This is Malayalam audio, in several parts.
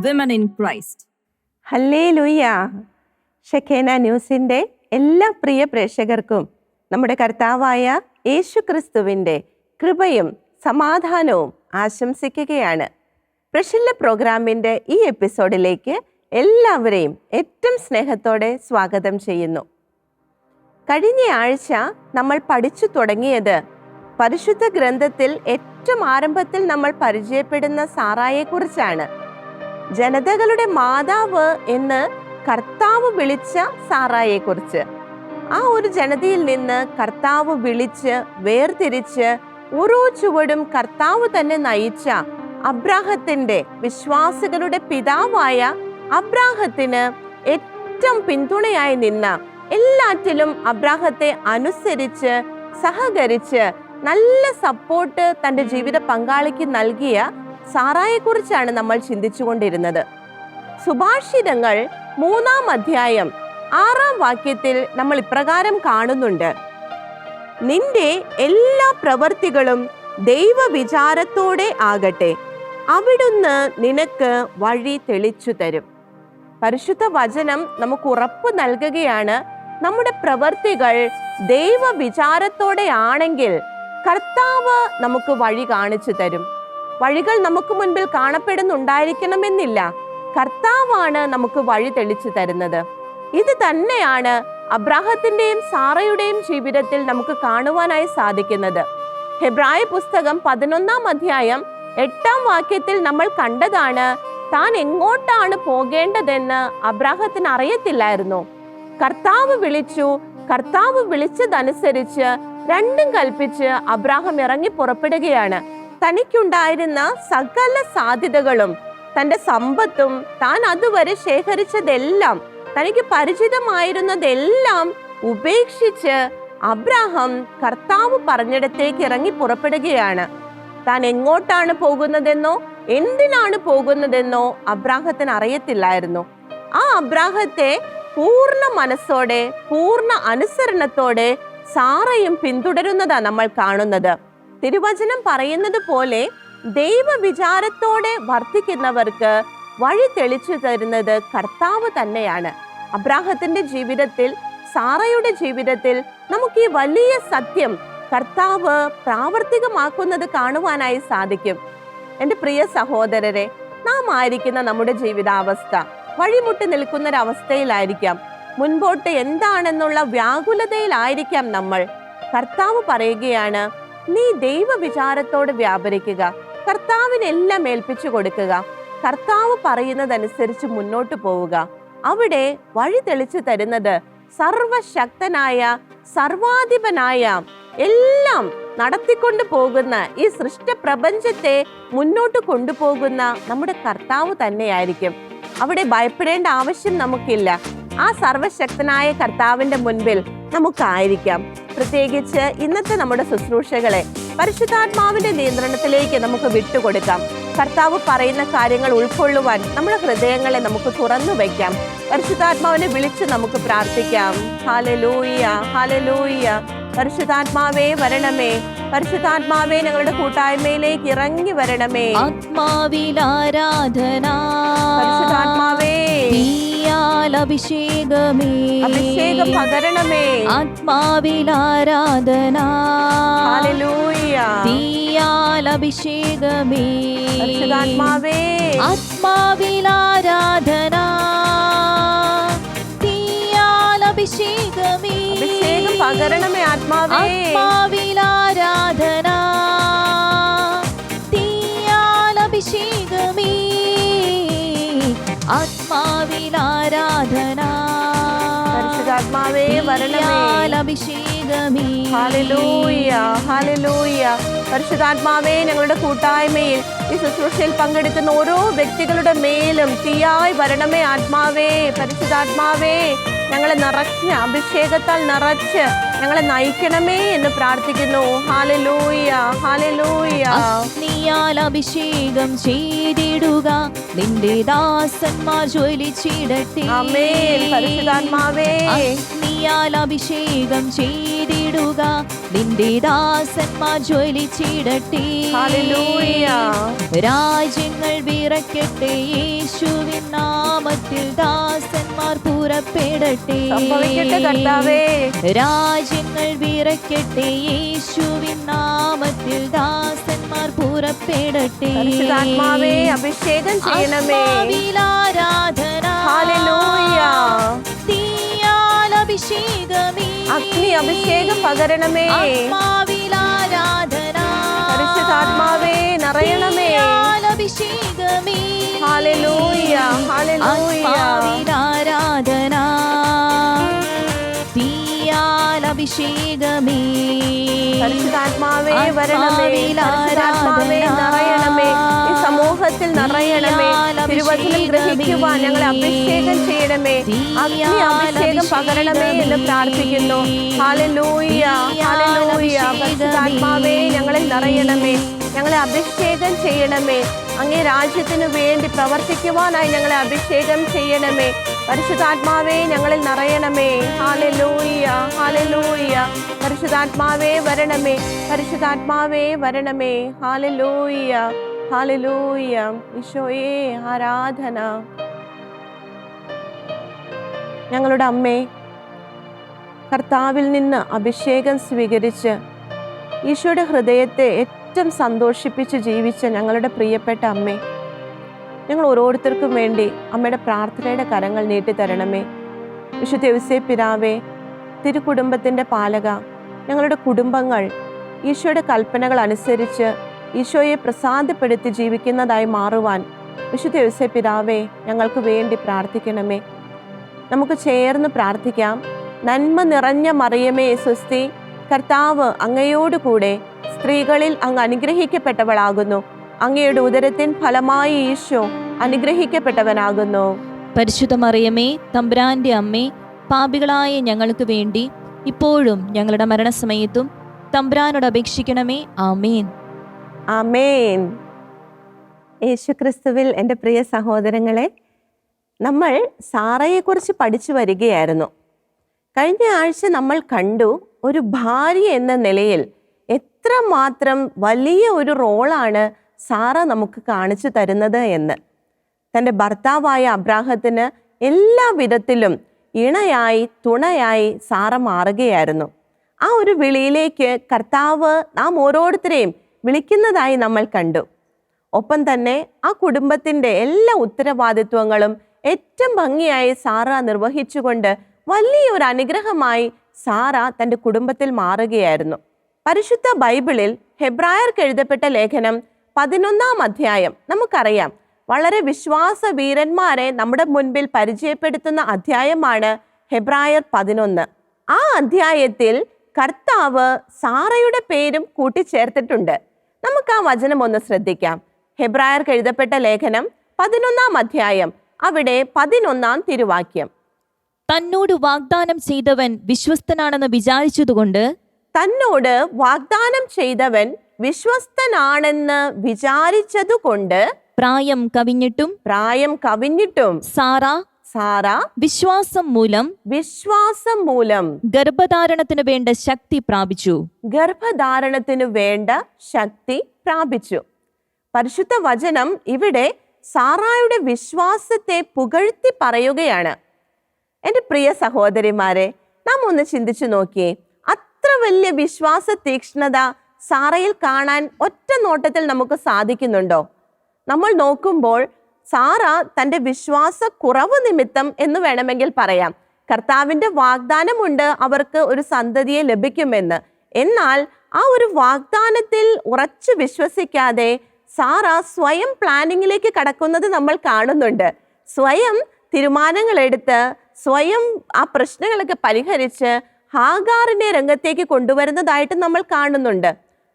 empowering in Christ. ഹല്ലേ ലുയ്യ ഷെഖേന ന്യൂസിന്റെ എല്ലാ പ്രിയ പ്രേക്ഷകർക്കും നമ്മുടെ കർത്താവായ യേശു ക്രിസ്തുവിന്റെ കൃപയും സമാധാനവും ആശംസിക്കുകയാണ്. പ്രഷില്ല പ്രോഗ്രാമിന്റെ ഈ എപ്പിസോഡിലേക്ക് എല്ലാവരെയും ഏറ്റവും സ്നേഹത്തോടെ സ്വാഗതം ചെയ്യുന്നു. കഴിഞ്ഞ ആഴ്ച നമ്മൾ പഠിച്ചു തുടങ്ങിയത് പരിശുദ്ധ ഗ്രന്ഥത്തിൽ ഏറ്റവും ആരംഭത്തിൽ നമ്മൾ പരിചയപ്പെടുന്ന സാറായെക്കുറിച്ചാണ്. ജനതകളുടെ മാതാവ് എന്ന് കർത്താവ് വിളിച്ച സാറായെക്കുറിച്ച്. ആ ഒരു ജനതയിൽ നിന്ന് കർത്താവ് വിളിച്ച് വേർതിരിച്ച് ഓരോ ചുവടും കർത്താവ് തന്നെ നയിച്ച അബ്രാഹത്തിന്റെ വിശ്വാസികളുടെ പിതാവായ അബ്രാഹത്തിന് ഏറ്റവും പിന്തുണയായി നിന്ന എല്ലാറ്റിലും അബ്രാഹത്തെ അനുസരിച്ച് സഹകരിച്ച് നല്ല സപ്പോർട്ട് തന്റെ ജീവിത പങ്കാളിക്ക് നൽകിയ സാറായെക്കുറിച്ചാണ് നമ്മൾ ചിന്തിച്ചുകൊണ്ടിരുന്നത്. സുഭാഷിതങ്ങൾ മൂന്നാം അധ്യായം ആറാം വാക്യത്തിൽ നമ്മൾ ഇപ്രകാരം കാണുന്നുണ്ട്. നിന്റെ എല്ലാ പ്രവർത്തികളും ദൈവവിചാരത്തോടെ ആകട്ടെ. അവിടുന്ന് നിനക്ക് വഴി തെളിച്ചു തരും. പരിശുദ്ധ വചനം നമുക്ക് ഉറപ്പ് നൽകുകയാണ്. നമ്മുടെ പ്രവർത്തികൾ ദൈവവിചാരത്തോടെ ആണെങ്കിൽ കർത്താവ് നമുക്ക് വഴി കാണിച്ചു തരും. വഴികൾ നമുക്ക് മുൻപിൽ കാണപ്പെടുന്നുണ്ടായിരിക്കണമെന്നില്ല. കർത്താവാണ് നമുക്ക് വഴി തെളിച്ചു തരുന്നത്. ഇത് തന്നെയാണ് അബ്രാഹത്തിന്റെയും സാറയുടെയും ജീവിതത്തിൽ നമുക്ക് കാണുവാനായി സാധിക്കുന്നത്. ഹെബ്രായ പുസ്തകം പതിനൊന്നാം അധ്യായം എട്ടാം വാക്യത്തിൽ നമ്മൾ കണ്ടതാണ് താൻ എങ്ങോട്ടാണ് പോകേണ്ടതെന്ന് അബ്രാഹത്തിന് അറിയത്തില്ലായിരുന്നു. കർത്താവ് വിളിച്ചു കർത്താവ് വിളിച്ചതനുസരിച്ച് രണ്ടും കൽപ്പിച്ച് അബ്രാഹം ഇറങ്ങി പുറപ്പെടുകയാണ്. തനിക്കുണ്ടായിരുന്ന സകല സാധ്യതകളും തന്റെ സമ്പത്തും താൻ അതുവരെ ശേഖരിച്ചതെല്ലാം തനിക്ക് പരിചിതമായിരുന്നതെല്ലാം ഉപേക്ഷിച്ച് അബ്രാഹം കർത്താവ് പറഞ്ഞിടത്തേക്ക് ഇറങ്ങി പുറപ്പെടുകയാണ്. താൻ എങ്ങോട്ടാണ് പോകുന്നതെന്നോ എന്തിനാണ് പോകുന്നതെന്നോ അബ്രാഹത്തിന് അറിയത്തില്ലായിരുന്നു. ആ അബ്രാഹത്തെ പൂർണ മനസ്സോടെ പൂർണ അനുസരണത്തോടെ സാറയും പിന്തുടരുന്നതാ നമ്മൾ കാണുന്നത്. തിരുവചനം പറയുന്നത് പോലെ ദൈവവിചാരത്തോടെ വർദ്ധിക്കുന്നവർക്ക് വഴി തെളിച്ചു തരുന്നത് കർത്താവ് തന്നെയാണ്. അബ്രാഹത്തിന്റെ ജീവിതത്തിൽ സാറയുടെ ജീവിതത്തിൽ നമുക്ക് ഈ വലിയ സത്യം കർത്താവ് പ്രാവർത്തികമാക്കുന്നത് കാണുവാനായി സാധിക്കും. എന്റെ പ്രിയ സഹോദരരെ നാം ആയിരിക്കുന്ന നമ്മുടെ ജീവിതാവസ്ഥ വഴിമുട്ടി നിൽക്കുന്ന ഒരു അവസ്ഥയിലായിരിക്കാം മുൻപോട്ട് എന്താണെന്നുള്ള വ്യാകുലതയിലായിരിക്കാം നമ്മൾ. കർത്താവ് പറയുകയാണ് നീ ദൈവവിചാരത്തോട് വ്യാപരിക്കുക. കർത്താവിനെല്ലാം ഏൽപ്പിച്ചു കൊടുക്കുക. കർത്താവ് പറയുന്നതനുസരിച്ച് മുന്നോട്ട് പോവുക. അവിടെ വഴി തെളിച്ചു തരുന്നത് സർവശക്തനായ സർവാധിപനായ എല്ലാം നടത്തിക്കൊണ്ടു പോകുന്ന ഈ സൃഷ്ട പ്രപഞ്ചത്തെ മുന്നോട്ട് കൊണ്ടുപോകുന്ന നമ്മുടെ കർത്താവ് തന്നെയായിരിക്കും. അവിടെ ഭയപ്പെടേണ്ട ആവശ്യം നമുക്കില്ല. ആ സർവശക്തനായ കർത്താവിന്റെ മുൻപിൽ നമുക്കായിരിക്കാം. പ്രത്യേകിച്ച് ഇന്നത്തെ നമ്മുടെ ശുശ്രൂഷകളെ പരിശുദ്ധാത്മാവിന്റെ നിയന്ത്രണത്തിലേക്ക് നമുക്ക് വിട്ടുകൊടുക്കാം. കർത്താവ് പറയുന്ന കാര്യങ്ങൾ ഉൾക്കൊള്ളുവാൻ നമ്മുടെ ഹൃദയങ്ങളെ നമുക്ക് തുറന്നു വയ്ക്കാം. പരിശുദ്ധാത്മാവിനെ വിളിച്ച് നമുക്ക് പ്രാർത്ഥിക്കാം. ഹാലലൂയ ഹാലലൂയ പരിശുദ്ധാത്മാവേ വരണമേ. പരിശുദ്ധാത്മാവേ ഞങ്ങളുടെ കൂട്ടായ്മയിലേക്ക് ഇറങ്ങി വരണമേ. ആത്മാവിൽ ആരാധന. പരിശുദ്ധാത്മാവേ. തീയാൽ അഭിഷേകമേ. അഭിഷേകം പകരണമേ ആത്മാവിൽ ആരാധന. തീയാൽ അഭിഷേകമേ. ആത്മാവിൽ ആരാധന. തീയാൽ അഭിഷേകമേ. അഭിഷേകം പകരണമേ ആത്മാവേ. ആത്മാവിൽ ആരാധന. ആത്മാവിൽ ആരാധന. പരിശുദ്ധാത്മാവേ വരണമേ. തീയാൽ അഭിഷേകമേ. ഹാലലൂയ ഹാലലൂയ പരിശുദ്ധാത്മാവേ ഞങ്ങളുടെ കൂട്ടായ്മയിൽ ഈ ശുശ്രൂഷയിൽ പങ്കെടുക്കുന്ന ഓരോ വ്യക്തികളുടെ മേലും തീയായി വരണമേ ആത്മാവേ. പരിശുദ്ധാത്മാവേ ഞങ്ങളെ നിറഞ്ഞ അഭിഷേകത്താൽ നിറച്ച് ഞങ്ങളെ നയിക്കണമേ എന്ന് പ്രാർത്ഥിക്കുന്നു. ഹാലലൂയ ഹാലലൂയ നീയാൽ അഭിഷേകം ചെയ്തിടുക. നിന്റെ ദാസന്മാർ ജ്വലിച്ചിടട്ടെ. നീയാൽ അഭിഷേകം ചെയ്തിടുക ചെയ്തിടുക നിന്റെ ദാസന്മാർ ജോലി ഹല്ലേലൂയ. രാജ്യങ്ങൾ വിറക്കട്ടെ യേശുവിൻ നാമത്തിൽ ദാസന്മാർ പുറപ്പെടട്ടെ. രാജ്യങ്ങൾ വിറക്കട്ടെ യേശുവിൻ നാമത്തിൽ ദാസന്മാർ പുറപ്പെടട്ടെ. അഭിഷേകം ചെയ്യണമേ. ആരാധന. തീയാൽ അഭിഷേകമേ. അഗ്നി അഭിഷേകം പകരണമേ. ആത്മാവേ പരിശുദ്ധാത്മാവേ നിറയണമേ. അഭിഷേകമേ ഹല്ലേലൂയ ആത്മാവിൽ ആരാധന അഭിഷേകമേ. പരിശുദ്ധാത്മാവേ വരണമേ പരിശുദ്ധാത്മാവേ നിറയണമേ ഈ സമൂഹത്തിൽ നിറയണമേ തിരുവചനം ഗ്രഹിക്കുവാൻ ഞങ്ങളെ അഭിഷേകം ചെയ്യണമേ അഗ്നി അഭിഷേകം പകരണമേ എന്ന് പ്രാർത്ഥിക്കുന്നു. ഹാലലൂയ ഹാലലൂയ പരിശുദ്ധാത്മാവേ ഞങ്ങളെ നിറയണമേ ഞങ്ങളെ അഭിഷേകം ചെയ്യണമേ അങ്ങേ രാജ്യത്തിനു വേണ്ടി പ്രവർത്തിക്കുവാനായി ഞങ്ങളെ അഭിഷേകം ചെയ്യണമേ. പരിശുദ്ധാത്മാവേ ഞങ്ങളിൽ നിറയണമേ. ഹാലലൂയ ഹാലലൂയ പരിശുദ്ധാത്മാവേ വരണമേ. പരിശുദ്ധാത്മാവേ വരണമേ. ഹാലലൂയ ഹാലലൂയ ഈശോയെ ആരാധന. ഞങ്ങളുടെ അമ്മേ കർത്താവിൽ നിന്ന് അഭിഷേകം സ്വീകരിച്ച് ഈശോയുടെ ഹൃദയത്തെ ഏറ്റവും സന്തോഷിപ്പിച്ച് ജീവിച്ച ഞങ്ങളുടെ പ്രിയപ്പെട്ട അമ്മേ ഞങ്ങൾ ഓരോരുത്തർക്കും വേണ്ടി അമ്മയുടെ പ്രാർത്ഥനയുടെ കരങ്ങൾ നീട്ടിത്തരണമേ. വിശുദ്ധ ദിവസേ പിതാവേ തിരുക്കുടുംബത്തിന്റെ പാലക ഞങ്ങളുടെ കുടുംബങ്ങൾ ഈശോയുടെ കൽപ്പനകൾ അനുസരിച്ച് ഈശോയെ പ്രസാദപ്പെടുത്തി ജീവിക്കുന്നതായി മാറുവാൻ വിശുദ്ധ യൗസേ പിതാവേ ഞങ്ങൾക്ക് വേണ്ടി പ്രാർത്ഥിക്കണമേ. നമുക്ക് ചേർന്ന് പ്രാർത്ഥിക്കാം. നന്മ നിറഞ്ഞ മറിയമേ സ്വസ്തി കർത്താവ് അങ്ങയോടുകൂടെ സ്ത്രീകളിൽ അങ്ങ് അനുഗ്രഹിക്കപ്പെട്ടവളാകുന്നു. അങ്ങയുടെ ഉദരത്തിൻ ഫലമായി ഈശോ അനുഗ്രഹിക്കപ്പെട്ടവനാകുന്നു. പരിശുദ്ധ മറിയമേ തമ്പുരാന്റെ അമ്മേ പാപികളായ ഞങ്ങൾക്ക് വേണ്ടി ഇപ്പോഴും ഞങ്ങളുടെ മരണസമയത്തും തമ്പ്രാനോട് അപേക്ഷിക്കണമേ. ആമേൻ. ആമേൻ. യേശുക്രിസ്തുവിൽ എന്റെ പ്രിയ സഹോദരങ്ങളെ നമ്മൾ സാറയെക്കുറിച്ച് പഠിച്ചു വരികയായിരുന്നു. കഴിഞ്ഞ ആഴ്ച നമ്മൾ കണ്ടു ഒരു ഭാര്യ എന്ന നിലയിൽ എത്ര മാത്രം വലിയ ഒരു റോളാണ് സാറ നമുക്ക് കാണിച്ചു തരുന്നത് എന്ന്. തന്റെ ഭർത്താവായ അബ്രാഹത്തിന് എല്ലാ വിധത്തിലും ഇണയായി തുണയായി സാറ മാറുകയായിരുന്നു. ആ ഒരു വിളിയിലേക്ക് കർത്താവ് നാം ഓരോരുത്തരെയും വിളിക്കുന്നതായി നമ്മൾ കണ്ടു. ഒപ്പം തന്നെ ആ കുടുംബത്തിന്റെ എല്ലാ ഉത്തരവാദിത്വങ്ങളും ഏറ്റവും ഭംഗിയായി സാറ നിർവഹിച്ചുകൊണ്ട് വലിയൊരു അനുഗ്രഹമായി സാറ തന്റെ കുടുംബത്തിൽ മാറുകയായിരുന്നു. പരിശുദ്ധ ബൈബിളിൽ ഹെബ്രായർക്ക് എഴുതപ്പെട്ട ലേഖനം പതിനൊന്നാം അധ്യായം നമുക്കറിയാം. വളരെ വിശ്വാസ വീരന്മാരെ നമ്മുടെ മുൻപിൽ പരിചയപ്പെടുത്തുന്ന അധ്യായമാണ് ഹെബ്രായർ പതിനൊന്ന്. ആ അധ്യായത്തിൽ കർത്താവ് സാറയുടെ പേരും കൂട്ടിച്ചേർത്തിട്ടുണ്ട്. നമുക്ക് ആ വചനം ഒന്ന് ശ്രദ്ധിക്കാം. ഹെബ്രായർക്ക് എഴുതപ്പെട്ട ലേഖനം പതിനൊന്നാം അധ്യായം അവിടെ പതിനൊന്നാം തിരുവാക്യം. തന്നോട് വാഗ്ദാനം ചെയ്തവൻ വിശ്വസ്തനാണെന്ന് വിചാരിച്ചതുകൊണ്ട് തന്നോട് വാഗ്ദാനം ചെയ്തവൻ വിശ്വസ്തനാണെന്ന് വിചാരിച്ചതുകൊണ്ട് പ്രായം കവിഞ്ഞിട്ടും പ്രായം കവിഞ്ഞിട്ടും സാറ സാറ വിശ്വാസം മൂലം വിശ്വാസം മൂലം ഗർഭധാരണത്തിന് വേണ്ട ശക്തി പ്രാപിച്ചു. ഗർഭധാരണത്തിന് വേണ്ട ശക്തി പ്രാപിച്ചു. പരിശുദ്ധ വചനം ഇവിടെ സാറായുടെ വിശ്വാസത്തെ പുകഴ്ത്തി പറയുകയാണ്. എന്റെ പ്രിയ സഹോദരിമാരെ നാം ഒന്ന് ചിന്തിച്ചു നോക്കിയേ. അത്ര വലിയ വിശ്വാസ തീക്ഷ്ണത സാറയിൽ കാണാൻ ഒറ്റ നോട്ടത്തിൽ നമുക്ക് സാധിക്കുന്നുണ്ടോ? നമ്മൾ നോക്കുമ്പോൾ സാറ തന്റെ വിശ്വാസ കുറവ് നിമിത്തം എന്ന് വേണമെങ്കിൽ പറയാം. കർത്താവിന്റെ വാഗ്ദാനമുണ്ട് അവർക്ക് ഒരു സന്തതിയെ ലഭിക്കുമെന്ന്. എന്നാൽ ആ ഒരു വാഗ്ദാനത്തിൽ ഉറച്ചു വിശ്വസിക്കാതെ സാറ സ്വയം പ്ലാനിങ്ങിലേക്ക് കടക്കുന്നത് നമ്മൾ കാണുന്നുണ്ട്. സ്വയം തീരുമാനങ്ങൾ എടുത്ത് സ്വയം ആ പ്രശ്നങ്ങളൊക്കെ പരിഹരിച്ച് ഹാഗാറിനെ രംഗത്തേക്ക് കൊണ്ടുവരുന്നതായിട്ട് നമ്മൾ കാണുന്നുണ്ട്.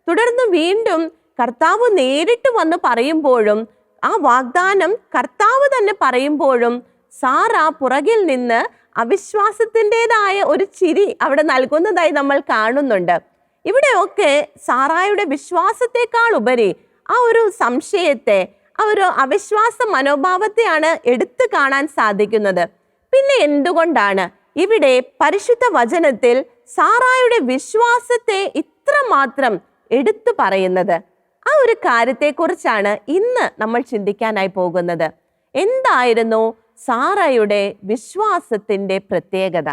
തുടർന്ന് വീണ്ടും കർത്താവ് നേരിട്ട് വന്ന് പറയുമ്പോഴും ആ വാഗ്ദാനം കർത്താവ് തന്നെ പറയുമ്പോഴും സാറ പുറകിൽ നിന്ന് അവിശ്വാസത്തിന്റെതായ ഒരു ചിരി അവിടെ നൽകുന്നതായി നമ്മൾ കാണുന്നുണ്ട്. ഇവിടെയൊക്കെ സാറായുടെ വിശ്വാസത്തെക്കാൾ ഉപരി ആ ഒരു സംശയത്തെ ആ ഒരു അവിശ്വാസ മനോഭാവത്തെയാണ് എടുത്തു കാണാൻ സാധിക്കുന്നത്. പിന്നെ എന്തുകൊണ്ടാണ് ഇവിടെ പരിശുദ്ധ വചനത്തിൽ സാറായുടെ വിശ്വാസത്തെ ഇത്രമാത്രം എടുത്തു പറയുന്നത്? ആ ഒരു കാര്യത്തെക്കുറിച്ചാണ് ഇന്ന് നമ്മൾ ചിന്തിക്കാനായി പോകുന്നത്. എന്തായിരുന്നു സാറയുടെ വിശ്വാസത്തിന്റെ പ്രത്യേകത?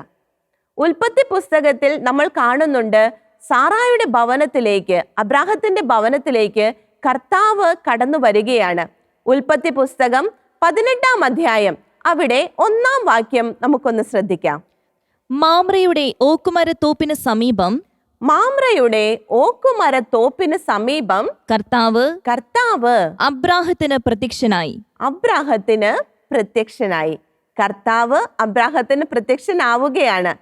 ഉൽപ്പത്തി പുസ്തകത്തിൽ നമ്മൾ കാണുന്നുണ്ട് സാറായുടെ ഭവനത്തിലേക്ക് അബ്രാഹത്തിന്റെ ഭവനത്തിലേക്ക് കർത്താവ് കടന്നു വരികയാണ്. ഉൽപ്പത്തി പുസ്തകം പതിനെട്ടാം അധ്യായം. അവിടെ ഒന്നാം വാക്യം നമുക്കൊന്ന് ശ്രദ്ധിക്കാം. മാമ്രയുടെ ഓക്കുമരത്തോപ്പിന് സമീപം മാമ്രയുടെ ഓക്കുമര തോപ്പിന് സമീപം കർത്താവ് കർത്താവ് അബ്രാഹത്തിന് പ്രത്യക്ഷനായി. അബ്രാഹത്തിന് പ്രത്യക്ഷനായി. കർത്താവ് അബ്രാഹത്തിന് പ്രത്യക്ഷനാവുകയാണ്.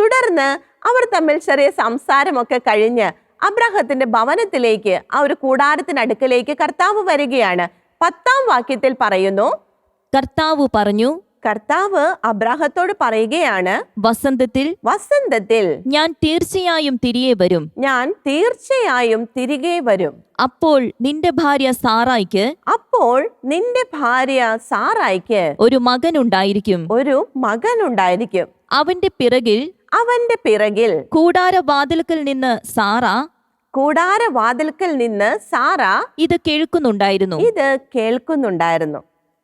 തുടർന്ന് അവർ തമ്മിൽ ചെറിയ സംസാരമൊക്കെ കഴിഞ്ഞ് അബ്രാഹത്തിന്റെ ഭവനത്തിലേക്ക് ആ ഒരു കൂടാരത്തിനടുക്കലേക്ക് കർത്താവ് വരികയാണ്. പത്താം വാക്യത്തിൽ പറയുന്നു കർത്താവ് പറഞ്ഞു കർത്താവ് അബ്രാഹത്തോട് പറയുകയാണ് വസന്തത്തിൽ വസന്തത്തിൽ ഞാൻ തീർച്ചയായും തിരികെ വരും. ഞാൻ തീർച്ചയായും തിരികെ വരും. അപ്പോൾ നിന്റെ ഭാര്യ സാറായിക്ക് അപ്പോൾ നിന്റെ ഭാര്യ സാറായിക്ക് ഒരു മകൻ ഉണ്ടായിരിക്കും ഒരു മകൻ ഉണ്ടായിരിക്കും അവന്റെ പിറകിൽ അവന്റെ പിറകിൽ കൂടാരവാതിൽക്കൽ നിന്ന് സാറ കൂടാരവാതിൽക്കൽ നിന്ന് സാറ ഇത് കേൾക്കുന്നുണ്ടായിരുന്നു. ഇത് കേൾക്കുന്നുണ്ടായിരുന്നു.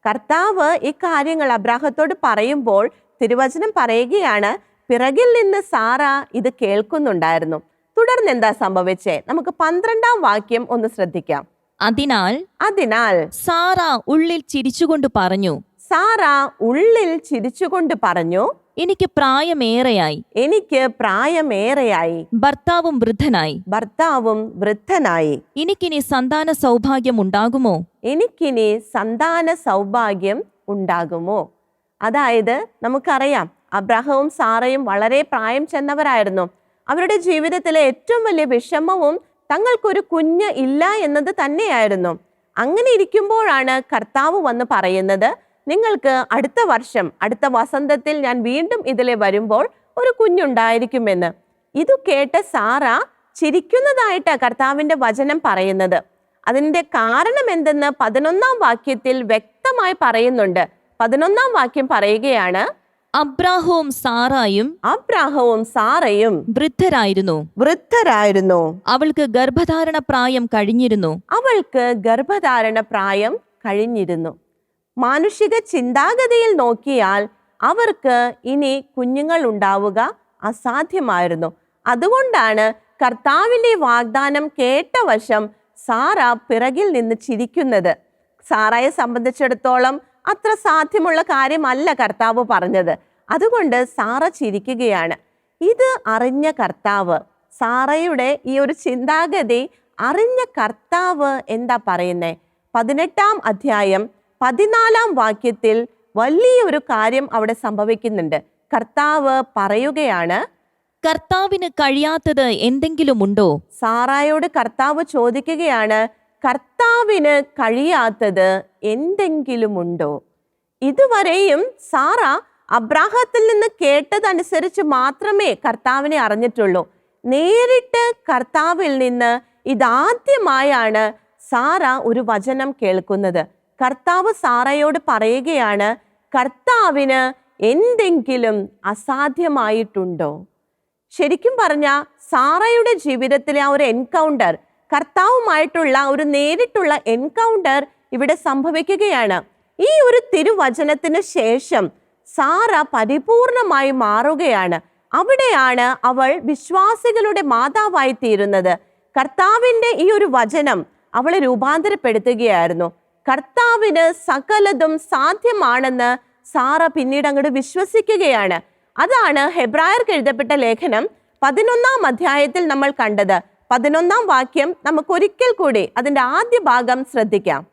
കർത്താവ് ഈ കാര്യങ്ങൾ അബ്രാഹത്തോട് പറയുമ്പോൾ തിരുവചനം പറയുകയാണ് പിറകിൽ നിന്ന് സാറ ഇത് കേൾക്കുന്നുണ്ടായിരുന്നു. തുടർന്ന് എന്താ സംഭവിച്ചേ? നമുക്ക് പന്ത്രണ്ടാം വാക്യം ഒന്ന് ശ്രദ്ധിക്കാം. അതിനാൽ അതിനാൽ സാറ ഉള്ളിൽ ചിരിച്ചുകൊണ്ട് പറഞ്ഞു. സാറ ഉള്ളിൽ ചിരിച്ചുകൊണ്ട് പറഞ്ഞു എനിക്ക് പ്രായമേറെയായി. എനിക്ക് പ്രായമേറെയായി. ഭർത്താവും വൃദ്ധനായി. ഭർത്താവും വൃദ്ധനായി. എനിക്കിനി സന്താന സൗഭാഗ്യം ഉണ്ടാകുമോ? എനിക്കിനി സന്താന സൗഭാഗ്യം ഉണ്ടാകുമോ? അതായത് നമുക്കറിയാം അബ്രഹവും സാറയും വളരെ പ്രായം ചെന്നവരായിരുന്നു. അവരുടെ ജീവിതത്തിലെ ഏറ്റവും വലിയ വിഷമവും തങ്ങൾക്കൊരു കുഞ്ഞ് ഇല്ല എന്നത് തന്നെയായിരുന്നു. അങ്ങനെ ഇരിക്കുമ്പോഴാണ് കർത്താവ് വന്ന് പറയുന്നത് നിങ്ങൾക്ക് അടുത്ത വർഷം അടുത്ത വസന്തത്തിൽ ഞാൻ വീണ്ടും ഇതിലെ വരുമ്പോൾ ഒരു കുഞ്ഞുണ്ടായിരിക്കുമെന്ന്. ഇത് കേട്ട സാറ ചിരിക്കുന്നതായിട്ട് കർത്താവിന്റെ വചനം പറയുന്നത്. അതിന്റെ കാരണം എന്തെന്ന് പതിനൊന്നാം വാക്യത്തിൽ വ്യക്തമായി പറയുന്നുണ്ട്. പതിനൊന്നാം വാക്യം പറയുകയാണ് അബ്രാഹവും സാറായും അബ്രാഹവും സാറയും വൃദ്ധരായിരുന്നു. വൃദ്ധരായിരുന്നു. അവൾക്ക് ഗർഭധാരണ പ്രായം കഴിഞ്ഞിരുന്നു. അവൾക്ക് ഗർഭധാരണ പ്രായം കഴിഞ്ഞിരുന്നു. മാനുഷിക ചിന്താഗതിയിൽ നോക്കിയാൽ അവർക്ക് ഇനി കുഞ്ഞുങ്ങൾ ഉണ്ടാവുക അസാധ്യമായിരുന്നു. അതുകൊണ്ടാണ് കർത്താവിന്റെ വാഗ്ദാനം കേട്ട വശം സാറ പിറകിൽ നിന്ന് ചിരിക്കുന്നത്. സാറയെ സംബന്ധിച്ചിടത്തോളം അത്ര സാധ്യമുള്ള കാര്യമല്ല കർത്താവ് പറഞ്ഞത്. അതുകൊണ്ട് സാറ ചിരിക്കുകയാണ്. ഇത് അറിഞ്ഞ കർത്താവ് സാറയുടെ ഈ ഒരു ചിന്താഗതി അറിഞ്ഞ കർത്താവ് എന്താ പറയുന്നത് പതിനെട്ടാം അധ്യായം പതിനാലാം വാക്യത്തിൽ വലിയൊരു കാര്യം അവിടെ സംഭവിക്കുന്നുണ്ട്. കർത്താവ് പറയുകയാണ് കർത്താവിന് കഴിയാത്തത് എന്തെങ്കിലും ഉണ്ടോ സാറായോട് കർത്താവ് ചോദിക്കുകയാണ് കർത്താവിന് കഴിയാത്തത് എന്തെങ്കിലും ഉണ്ടോ ഇതുവരെയും സാറ അബ്രാഹത്തിൽ നിന്ന് കേട്ടതനുസരിച്ച് മാത്രമേ കർത്താവിനെ അറിഞ്ഞിട്ടുള്ളൂ. നേരിട്ട് കർത്താവിൽ നിന്ന് ഇതാദ്യമായാണ് സാറ ഒരു വചനം കേൾക്കുന്നത്. കർത്താവ് സാറയോട് പറയുകയാണ് കർത്താവിന് എന്തെങ്കിലും അസാധ്യമായിട്ടുണ്ടോ? ശരിക്കും പറഞ്ഞ സാറയുടെ ജീവിതത്തിലെ ആ ഒരു എൻകൗണ്ടർ കർത്താവുമായിട്ടുള്ള ഒരു നേരിട്ടുള്ള എൻകൗണ്ടർ ഇവിടെ സംഭവിക്കുകയാണ്. ഈ ഒരു തിരുവചനത്തിന് ശേഷം സാറ പരിപൂർണമായി മാറുകയാണ്. അവിടെയാണ് അവൾ വിശ്വാസികളുടെ മാതാവായി തീരുന്നത് കർത്താവിന്റെ ഈ ഒരു വചനം അവളെ രൂപാന്തരപ്പെടുത്തുകയായിരുന്നു. കർത്താവിന് സകലതും സാധ്യമാണെന്ന് സാറ പിന്നീട് അങ്ങോട്ട് വിശ്വസിക്കുകയാണ്. അതാണ് ഹെബ്രായർക്ക് എഴുതപ്പെട്ട ലേഖനം പതിനൊന്നാം അധ്യായത്തിൽ നമ്മൾ കണ്ടത്. പതിനൊന്നാം വാക്യം നമുക്ക് ഒരിക്കൽ കൂടി അതിന്റെ ആദ്യ ഭാഗം ശ്രദ്ധിക്കാം.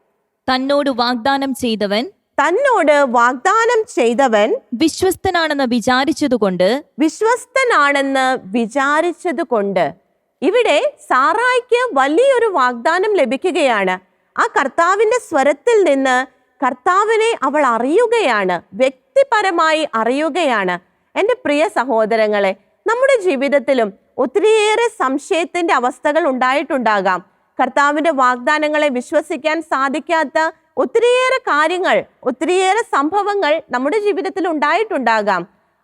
തന്നോട് വാഗ്ദാനം ചെയ്തവൻ തന്നോട് വാഗ്ദാനം ചെയ്തവൻ വിശ്വസ്തനാണെന്ന് വിചാരിച്ചതുകൊണ്ട് വിശ്വസ്തനാണെന്ന് വിചാരിച്ചതുകൊണ്ട്. ഇവിടെ സാറായിക്ക് വലിയൊരു വാഗ്ദാനം ലഭിക്കുകയാണ്. ആ കർത്താവിന്റെ സ്വരത്തിൽ നിന്ന് കർത്താവിനെ അവൾ അറിയുകയാണ് വ്യക്തിപരമായി അറിയുകയാണ്. എന്റെ പ്രിയ സഹോദരങ്ങളെ നമ്മുടെ ജീവിതത്തിലും ഒത്തിരിയേറെ സംശയത്തിന്റെ അവസ്ഥകൾ ഉണ്ടായിട്ടുണ്ടാകാം. കർത്താവിന്റെ വാഗ്ദാനങ്ങളെ വിശ്വസിക്കാൻ സാധിക്കാത്ത ഒത്തിരിയേറെ കാര്യങ്ങൾ ഒത്തിരിയേറെ സംഭവങ്ങൾ നമ്മുടെ ജീവിതത്തിൽ ഉണ്ടായിട്ടുണ്ടാകാം.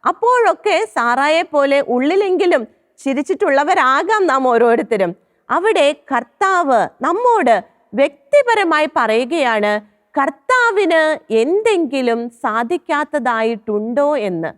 അപ്പോഴൊക്കെ സാറായെ പോലെ ഉള്ളിലെങ്കിലും ചിരിച്ചിട്ടുള്ളവരാകാം നാം ഓരോരുത്തരും. അവിടെ കർത്താവ് നമ്മോട് വ്യക്തിപരമായി പറയുകയാണ് കർത്താവിന് എന്തെങ്കിലും സാധിക്കാത്തതായിട്ടുണ്ടോ എന്ന്?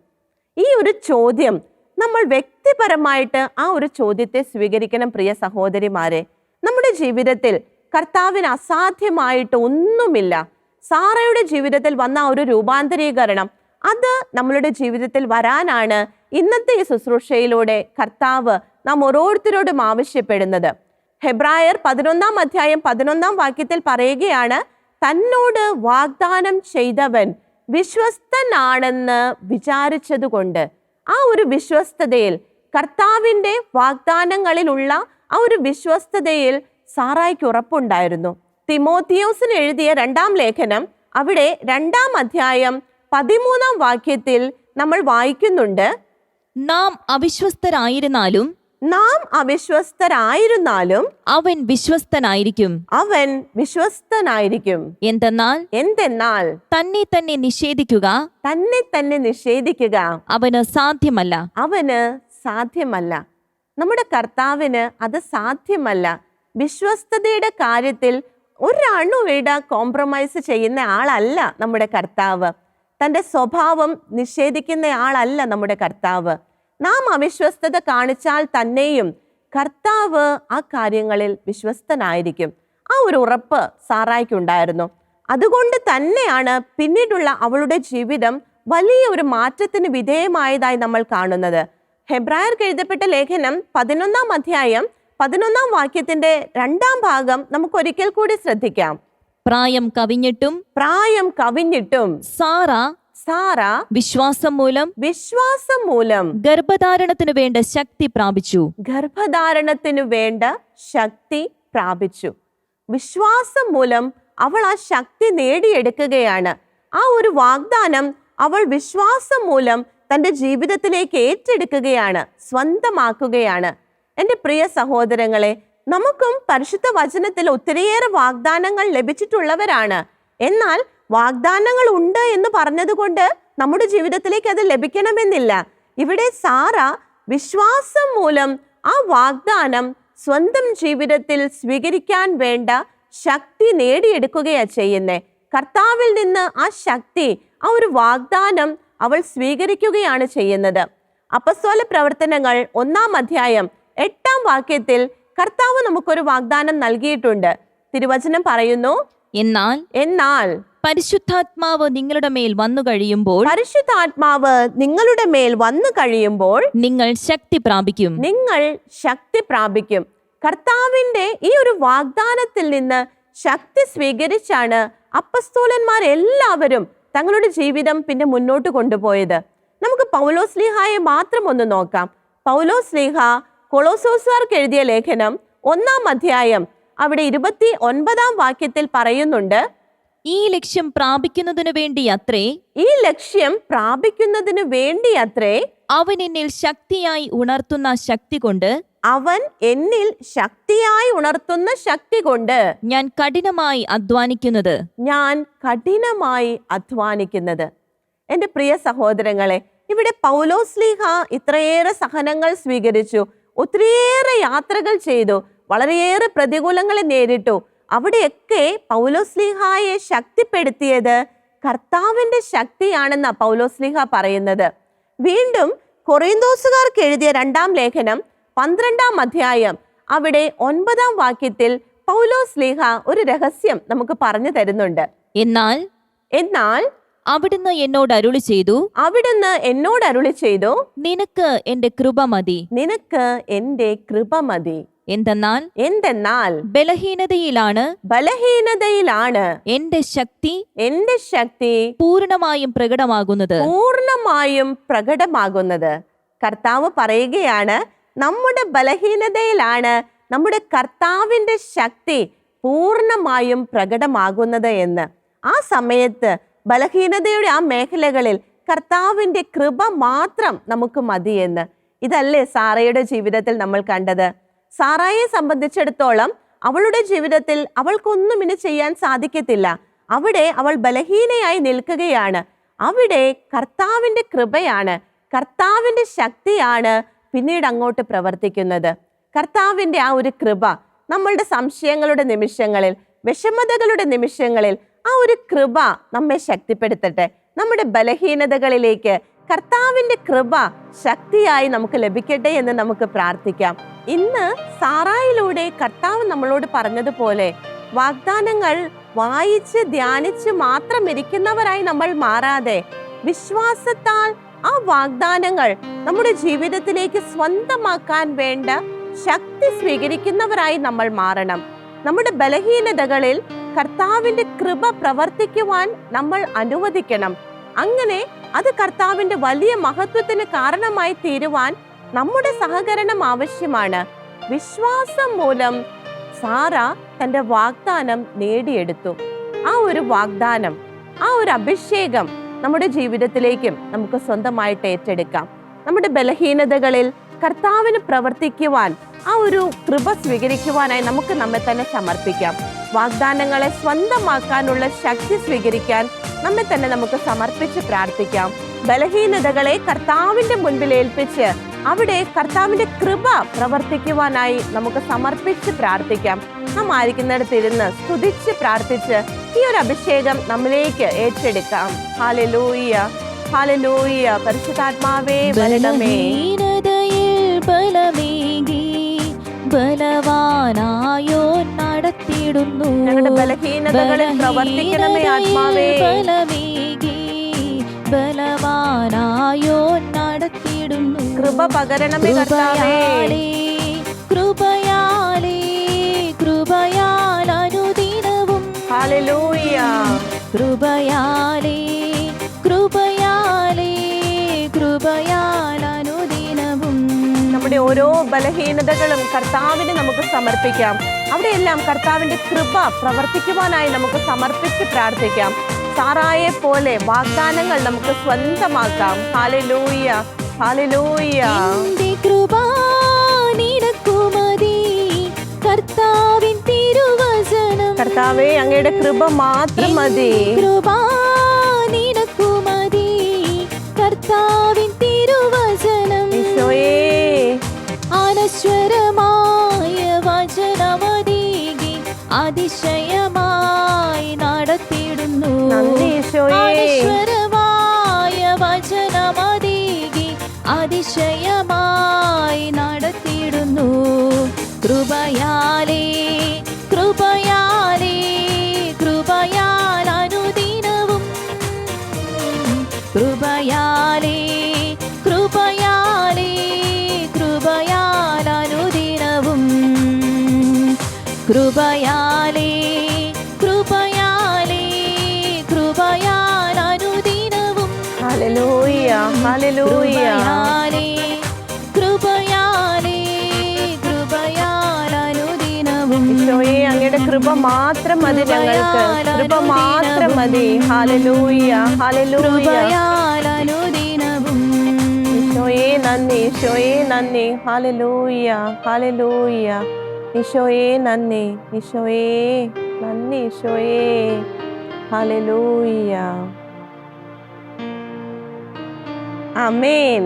ഈ ഒരു ചോദ്യം നമ്മൾ വ്യക്തിപരമായിട്ട് ആ ഒരു ചോദ്യത്തെ സ്വീകരിക്കണം പ്രിയ സഹോദരിമാരെ. നമ്മുടെ ജീവിതത്തിൽ കർത്താവിന് അസാധ്യമായിട്ട് ഒന്നുമില്ല. സാറയുടെ ജീവിതത്തിൽ വന്ന ഒരു രൂപാന്തരീകരണം അത് നമ്മളുടെ ജീവിതത്തിൽ വരാനാണ് ഇന്നത്തെ ഈ ശുശ്രൂഷയിലൂടെ കർത്താവ് നാം ഓരോരുത്തരോടും ആവശ്യപ്പെടുന്നത്. ഹെബ്രായർ പതിനൊന്നാം അധ്യായം പതിനൊന്നാം വാക്യത്തിൽ പറയുകയാണ് തന്നോട് വാഗ്ദാനം ചെയ്തവൻ വിശ്വസ്തനാണെന്ന് വിചാരിച്ചതുകൊണ്ട്. ആ ഒരു വിശ്വസ്തതയിൽ കർത്താവിന്റെ വാഗ്ദാനങ്ങളിലുള്ള ആ ഒരു വിശ്വസ്തതയിൽ സാറായിക്ക് ഉറപ്പുണ്ടായിരുന്നു. തിമോത്തിയോസിന് എഴുതിയ രണ്ടാം ലേഖനം അവിടെ രണ്ടാം അധ്യായം പതിമൂന്നാം വാക്യത്തിൽ നമ്മൾ വായിക്കുന്നുണ്ട് നാം അവിശ്വസ്തരായിരുന്നാലും നാം അവിശ്വസ്തരായിരുന്നാലും അവൻ വിശ്വസ്തനായിരിക്കും. അവൻ വിശ്വസ്തനായിരിക്കും. എന്തെന്നാൽ? എന്തെന്നാൽ? തന്നെ തന്നെ നിഷേധിക്കുക. തന്നെ തന്നെ നിഷേധിക്കുക. അവന് സാധ്യമല്ല. അവന് സാധ്യമല്ല. നമ്മുടെ കർത്താവിന് അത് സാധ്യമല്ല. വിശ്വസ്തതയുടെ കാര്യത്തിൽ ഒരണുവിട കോംപ്രമൈസ് ചെയ്യുന്ന ആളല്ല നമ്മുടെ കർത്താവ്. തന്റെ സ്വഭാവം നിഷേധിക്കുന്ന ആളല്ല നമ്മുടെ കർത്താവ്. നാം അവിശ്വസ്തത കാണിച്ചാൽ തന്നെയും കർത്താവ് ആ കാര്യങ്ങളിൽ വിശ്വസ്തനായിരിക്കും. ആ ഒരു ഉറപ്പ് സാറായിക്കുണ്ടായിരുന്നു. അതുകൊണ്ട് തന്നെയാണ് പിന്നീടുള്ള അവളുടെ ജീവിതം വലിയ ഒരു മാറ്റത്തിന് വിധേയമായതായി നമ്മൾ കാണുന്നത്. ഹെബ്രായർക്ക് എഴുതപ്പെട്ട ലേഖനം പതിനൊന്നാം അധ്യായം പതിനൊന്നാം വാക്യത്തിന്റെ രണ്ടാം ഭാഗം നമുക്ക് ഒരിക്കൽ കൂടി ശ്രദ്ധിക്കാം. പ്രായം കവിഞ്ഞിട്ടും പ്രായം കവിഞ്ഞിട്ടും സാറ സാറ വിശ്വാസം മൂലം വിശ്വാസം മൂലം ഗർഭധാരണത്തിന് വേണ്ട ശക്തി പ്രാപിച്ചു. ഗർഭധാരണത്തിനു വേണ്ട ശക്തി പ്രാപിച്ചു. വിശ്വാസം മൂലം അവൾ ആ ശക്തി നേടിയെടുക്കുകയാണ്. ആ ഒരു വാഗ്ദാനം അവൾ വിശ്വാസം മൂലം തന്റെ ജീവിതത്തിലേക്ക് ഏറ്റെടുക്കുകയാണ് സ്വന്തമാക്കുകയാണ്. എന്റെ പ്രിയ സഹോദരങ്ങളെ നമുക്കും പരിശുദ്ധ വചനത്തിൽ ഒത്തിരിയേറെ വാഗ്ദാനങ്ങൾ ലഭിച്ചിട്ടുള്ളവരാണ്. എന്നാൽ വാഗ്ദാനങ്ങൾ ഉണ്ട് എന്ന് പറഞ്ഞതുകൊണ്ട് നമ്മുടെ ജീവിതത്തിലേക്ക് അത് ലഭിക്കണമെന്നില്ല. ഇവിടെ സാറ വിശ്വാസം മൂലം ആ വാഗ്ദാനം സ്വന്തം ജീവിതത്തിൽ സ്വീകരിക്കാൻ വേണ്ട ശക്തി നേടിയെടുക്കുകയാ ചെയ്യുന്നേ. കർത്താവിൽ നിന്ന് ആ ശക്തി ആ ഒരു വാഗ്ദാനം അവൾ സ്വീകരിക്കുകയാണ് ചെയ്യുന്നത്. അപ്പസ്വല പ്രവർത്തനങ്ങൾ ഒന്നാം അധ്യായം എട്ടാം വാക്യത്തിൽ കർത്താവ് നമുക്കൊരു വാഗ്ദാനം നൽകിയിട്ടുണ്ട്. തിരുവചനം പറയുന്നു എന്നാൽ എന്നാൽ പരിശുദ്ധാത്മാവ് നിങ്ങളുടെ മേൽ വന്നു കഴിയുമ്പോൾ പരിശുദ്ധാത്മാവ് നിങ്ങളുടെ മേൽ വന്നു കഴിയുമ്പോൾ നിങ്ങൾ ശക്തി പ്രാപിക്കും. നിങ്ങൾ ശക്തി പ്രാപിക്കും. കർത്താവിന്റെ ഈ ഒരു വാഗ്ദാനത്തിൽ നിന്ന് ശക്തി സ്വീകരിച്ചാണ് അപ്പസ്തോലന്മാർ എല്ലാവരും തങ്ങളുടെ ജീവിതം പിന്നെ മുന്നോട്ട് കൊണ്ടുപോയത്. നമുക്ക് പൗലോസ്ലിഹായെ മാത്രം ഒന്ന് നോക്കാം. പൗലോസ്ലിഹ കൊളോസോസാർക്ക് എഴുതിയ ലേഖനം ഒന്നാം അധ്യായം അവിടെ ഇരുപത്തി ഒൻപതാം വാക്യത്തിൽ പറയുന്നുണ്ട് ഈ ലക്ഷ്യം പ്രാപിക്കുന്നതിനു വേണ്ടി അത്രേ? ഈ ലക്ഷ്യം പ്രാപിക്കുന്നതിന് വേണ്ടി അത്രേ? അവൻ എന്നിൽ ശക്തിയായി ഉണർത്തുന്ന ശക്തി കൊണ്ട്? അവൻ എന്നിൽ ശക്തിയായി ഉണർത്തുന്ന ശക്തി കൊണ്ട്? ഞാൻ കഠിനമായി അധ്വാനിക്കുന്നത്. ഞാൻ കഠിനമായി അധ്വാനിക്കുന്നത്. എന്റെ പ്രിയ സഹോദരങ്ങളെ ഇവിടെ പൗലോസ്ലീഹ ഇത്രയേറെ സഹനങ്ങൾ സ്വീകരിച്ചു ഒത്തിരിയേറെ യാത്രകൾ ചെയ്തു വളരെയേറെ പ്രതികൂലങ്ങളെ നേരിട്ടു. അവിടെയൊക്കെ പൗലോസ്ലിഹായെ ശക്തിപ്പെടുത്തിയത് കർത്താവിന്റെ ശക്തിയാണെന്ന പൗലോസ്ലിഹ പറയുന്നത്. വീണ്ടും കൊറേന്തോസുകാർക്ക് എഴുതിയ രണ്ടാം ലേഖനം പന്ത്രണ്ടാം അധ്യായം അവിടെ ഒൻപതാം വാക്യത്തിൽ പൗലോസ്ലിഹ ഒരു രഹസ്യം നമുക്ക് പറഞ്ഞു തരുന്നുണ്ട്. എന്നാൽ എന്നാൽ അവിടുന്ന് എന്നോട് അരുളി ചെയ്തു അവിടുന്ന് എന്നോട് അരുളി ചെയ്തു നിനക്ക് എന്റെ കൃപ മതി. നിനക്ക് എന്റെ കൃപ മതി. എന്തെന്നാൽ? എന്തെന്നാൽ? ബലഹീനതയിലാണ്. ബലഹീനതയിലാണ്. എന്റെ ശക്തി? എന്റെ ശക്തി? പൂർണമായും പ്രകടമാകുന്നത്. പൂർണമായും പ്രകടമാകുന്നത്. കർത്താവ് പറയുകയാണ് നമ്മുടെ ബലഹീനതയിലാണ് നമ്മുടെ കർത്താവിന്റെ ശക്തി പൂർണമായും പ്രകടമാകുന്നത് എന്ന്. ആ സമയത്ത് ബലഹീനതയുടെ ആ മേഖലകളിൽ കർത്താവിന്റെ കൃപ മാത്രം നമുക്ക് മതിയെന്ന് ഇതല്ലേ സാറയുടെ ജീവിതത്തിൽ നമ്മൾ കണ്ടത്. സാറായെ സംബന്ധിച്ചിടത്തോളം അവളുടെ ജീവിതത്തിൽ അവൾക്കൊന്നും ഇനി ചെയ്യാൻ സാധിക്കത്തില്ല. അവിടെ അവൾ ബലഹീനയായി നിൽക്കുകയാണ്. അവിടെ കർത്താവിന്റെ കൃപയാണ്. കർത്താവിന്റെ ശക്തിയാണ് പിന്നീട് അങ്ങോട്ട് പ്രവർത്തിക്കുന്നത്. കർത്താവിന്റെ ആ ഒരു കൃപ നമ്മളുടെ സംശയങ്ങളുടെ നിമിഷങ്ങളിൽ വിഷമതകളുടെ നിമിഷങ്ങളിൽ ആ ഒരു കൃപ നമ്മെ ശക്തിപ്പെടുത്തട്ടെ. നമ്മുടെ ബലഹീനതകളിലേക്ക് കർത്താവിന്റെ കൃപ ശക്തിയായി നമുക്ക് ലഭിക്കട്ടെ എന്ന് നമുക്ക് പ്രാർത്ഥിക്കാം. ഇന്ന് സാറായിലൂടെ കർത്താവ് നമ്മളോട് പറഞ്ഞതുപോലെ വാഗ്ദാനങ്ങൾ വായിച്ച് ധ്യാനിച്ച് മാത്രം ഇരിക്കുന്നവരായി നമ്മൾ മാറാതെ വിശ്വാസത്താൽ ആ വാഗ്ദാനങ്ങൾ നമ്മുടെ ജീവിതത്തിലേക്ക് സ്വന്തമാക്കാൻ വേണ്ട ശക്തി സ്വീകരിക്കുന്നവരായി നമ്മൾ മാറണം. നമ്മുടെ ബലഹീനതകളിൽ കർത്താവിന്റെ കൃപ പ്രവർത്തിക്കുവാൻ നമ്മൾ അനുവദിക്കണം. അങ്ങനെ അത് കർത്താവിന്റെ വലിയ മഹത്വത്തിന് കാരണമായി തീരുവാൻ നമ്മുടെ സഹകരണം ആവശ്യമാണ്. വിശ്വാസം മൂലം സാറ തന്റെ വാഗ്ദാനം നേടിയെടുത്തു. ആ ഒരു വാഗ്ദാനം ആ ഒരു അഭിഷേകം നമ്മുടെ ജീവിതത്തിലേക്കും നമുക്ക് സ്വന്തമായിട്ട് ഏറ്റെടുക്കാം. നമ്മുടെ ബലഹീനതകളിൽ കർത്താവിന് പ്രവർത്തിക്കുവാൻ ആ ഒരു കൃപ സ്വീകരിക്കുവാനായി നമുക്ക് നമ്മെ തന്നെ സമർപ്പിക്കാം. വാഗ്ദാനങ്ങളെ സ്വന്തമാക്കാനുള്ള ശക്തി സ്വീകരിക്കാൻ നമ്മെ തന്നെ നമുക്ക് സമർപ്പിച്ച് പ്രാർത്ഥിക്കാം. ബലഹീനതകളെ കർത്താവിന്റെ മുൻപിൽ ഏൽപ്പിച്ച് അവിടെ കർത്താവിന്റെ കൃപ പ്രവർത്തിക്കുവാനായി നമുക്ക് സമർപ്പിച്ച് പ്രാർത്ഥിക്കാം. നാം ആയിരിക്കുന്നിടത്തിരുന്ന് സ്തുതിച്ച് പ്രാർത്ഥിച്ച് ഈ ഒരു അഭിഷേകം നമ്മിലേക്ക് ഏറ്റെടുക്കാം. ഹാലലൂയ ഹാലലൂയ പരിശുദ്ധാത്മാവേ വരണമേ. ഞങ്ങളുടെ ബലഹീനതകളിൽ പ്രവർത്തിക്കണമേ ആത്മാവേ. ബലവാനായോ നടത്തിയിടുന്നു. കൃപ പകരണമേ കർത്താവേ. കൃപയാലേ കൃപയാൽ അനുദിനവും കൃപയാലേ ഓരോ ബലഹീനതകളും കർത്താവിന് നമുക്ക് സമർപ്പിക്കാം. അവിടെയെല്ലാം കർത്താവിന്റെ കൃപ പ്രവർത്തിക്കുവാനായി നമുക്ക് സമർപ്പിച്ച് പ്രാർത്ഥിക്കാം. സാറായെ പോലെ വാഗ്ദാനങ്ങൾ നമുക്ക് സ്വന്തമാക്കാം. ഹാലലൂയ ഹാലലൂയ കൃപ കർത്താവിൻ തിരുവചനം കർത്താവേ അങ്ങയുടെ കൃപ മാത്രം മതി. കൃപ കർത്താവിൻ തിരുവചനം ഈശോയേ അനശ്വരമായ വചനമതീകി അതിശയമായി നടത്തിയിടുന്നു. അനശ്വരമായ വചനമതീകി അതിശയമായി നടത്തിയിടുന്നു. കൃപയാലേ ഹാലലൂയ കൃപയാലേ കൃപയാൽ അനുദിനവും ഈശോയെ അങ്ങയുടെ കൃപ മാത്രം മതി ഞങ്ങൾക്ക്. കൃപ മാത്രം മതി. ഹാലലൂയ ഹാലലൂയ ഈശോയെ നന്ദി. ഈശോയെ നന്ദി. ഹാലലൂയ ഹാലലൂയ ഈശോയെ നന്ദി. ഈശോയെ നന്ദി ഈശോയെ. ഹാലലൂയ അമേൻ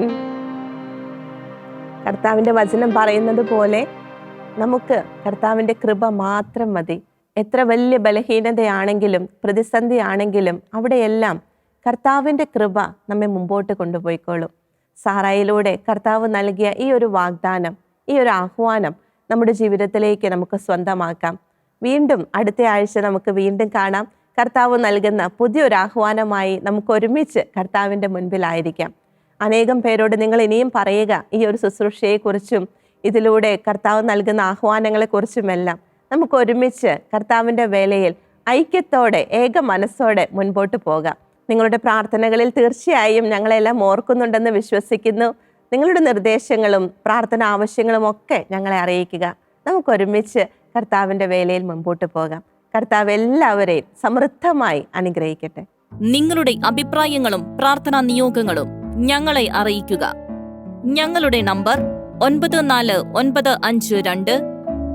കർത്താവിന്റെ വചനം പറയുന്നത് പോലെ നമുക്ക് കർത്താവിന്റെ കൃപ മാത്രം മതി. എത്ര വലിയ ബലഹീനതയാണെങ്കിലും പ്രതിസന്ധിയാണെങ്കിലും അവിടെയെല്ലാം കർത്താവിന്റെ കൃപ നമ്മെ മുമ്പോട്ട് കൊണ്ടുപോയിക്കോളും. സാറായിലൂടെ കർത്താവ് നൽകിയ ഈ ഒരു വാഗ്ദാനം ഈ ഒരു ആഹ്വാനം നമ്മുടെ ജീവിതത്തിലേക്ക് നമുക്ക് സ്വന്തമാക്കാം. വീണ്ടും അടുത്ത ആഴ്ച നമുക്ക് വീണ്ടും കാണാം. കർത്താവ് നൽകുന്ന പുതിയൊരു ആഹ്വാനമായി നമുക്ക് ഒരുമിച്ച് കർത്താവിന്റെ മുൻപിലായിരിക്കാം. അനേകം പേരോട് നിങ്ങൾ ഇനിയും പറയുക ഈ ഒരു ശുശ്രൂഷയെക്കുറിച്ചും ഇതിലൂടെ കർത്താവ് നൽകുന്ന ആഹ്വാനങ്ങളെക്കുറിച്ചുമെല്ലാം. നമുക്ക് ഒരുമിച്ച് കർത്താവിന്റെ വേലയിൽ ഐക്യത്തോടെ ഏക മനസ്സോടെ മുൻപോട്ട് പോകാം. നിങ്ങളുടെ പ്രാർത്ഥനകളിൽ തീർച്ചയായും ഞങ്ങളെല്ലാം ഓർക്കുന്നുണ്ടെന്ന് വിശ്വസിക്കുന്നു. നിങ്ങളുടെ നിർദ്ദേശങ്ങളും പ്രാർത്ഥന ആവശ്യങ്ങളും ഒക്കെ ഞങ്ങളെ അറിയിക്കുക. നമുക്ക് ഒരുമിച്ച് കർത്താവിന്റെ വേലയിൽ മുൻപോട്ട് പോകാം. കർത്താവ് എല്ലാവരെയും സമൃദ്ധമായി അനുഗ്രഹിക്കട്ടെ. നിങ്ങളുടെ അഭിപ്രായങ്ങളും പ്രാർത്ഥനാ നിയോഗങ്ങളും ഞങ്ങളെ അറിയിക്കുക. ഞങ്ങളുടെ നമ്പർ ഒൻപത് നാല് ഒൻപത് അഞ്ച് രണ്ട്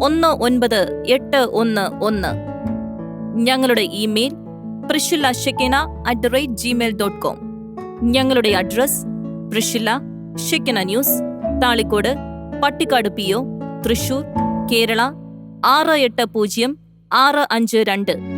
ഒന്ന് ഒൻപത് എട്ട് ഒന്ന് ഒന്ന്. ഞങ്ങളുടെ email Priscilla Shekina at the rate gmail dot com ഞങ്ങളുടെ address Priscilla Shekina news Thalikkode Pattikkad P O Thrissur Kerala ആറ് എട്ട് പൂജ്യം ആറ് അഞ്ച് രണ്ട്.